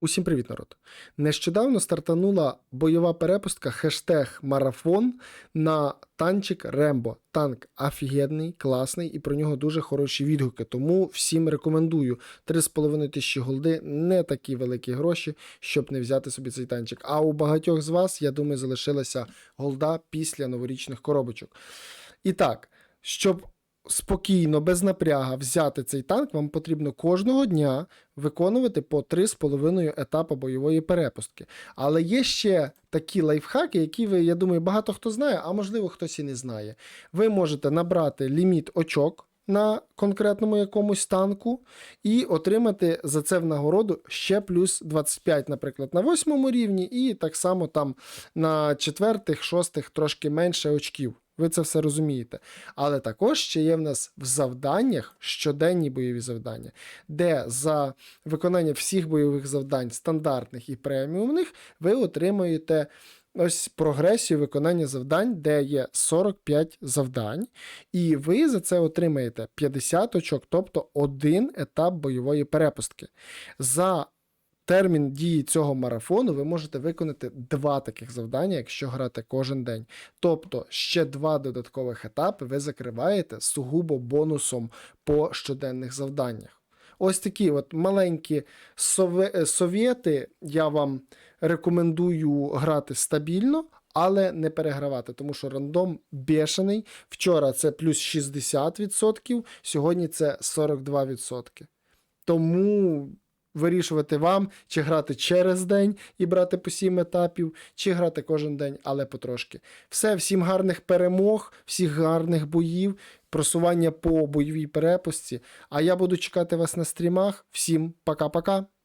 Усім привіт, народ! Нещодавно стартанула бойова перепустка хештег марафон на танчик Рембо. Танк офігенний, класний і про нього дуже хороші відгуки. Тому всім рекомендую 3,5 тисячі голди, не такі великі гроші, щоб не взяти собі цей танчик. А у багатьох з вас, я думаю, залишилася голда після новорічних коробочок. І так, щоб спокійно, без напряга взяти цей танк, вам потрібно кожного дня виконувати по 3,5 етапи бойової перепустки. Але є ще такі лайфхаки, які ви, я думаю, багато хто знає, а можливо хтось і не знає. Ви можете набрати ліміт очок. На конкретному якомусь танку, і отримати за це в нагороду ще плюс 25, наприклад, на восьмому рівні, і так само там на четвертих, шостих трошки менше очків. Ви це все розумієте. Але також ще є в нас в завданнях щоденні бойові завдання, де за виконання всіх бойових завдань, стандартних і преміумних, ви отримаєте ось прогресію виконання завдань, де є 45 завдань, і ви за це отримаєте 50 очок, тобто один етап бойової перепустки. За термін дії цього марафону ви можете виконати два таких завдання, якщо грати кожен день. Тобто ще два додаткових етапи ви закриваєте сугубо бонусом по щоденних завданнях. Ось такі от маленькі е, совєти я вам рекомендую грати стабільно, але не перегравати, тому що рандом бешений. Вчора це плюс 60%, сьогодні це 42%. Тому вирішувати вам, чи грати через день і брати по 7 етапів, чи грати кожен день, але потрошки. Все, всім гарних перемог, всіх гарних боїв, просування по бойовій перепустці. А я буду чекати вас на стрімах. Всім пока-пока.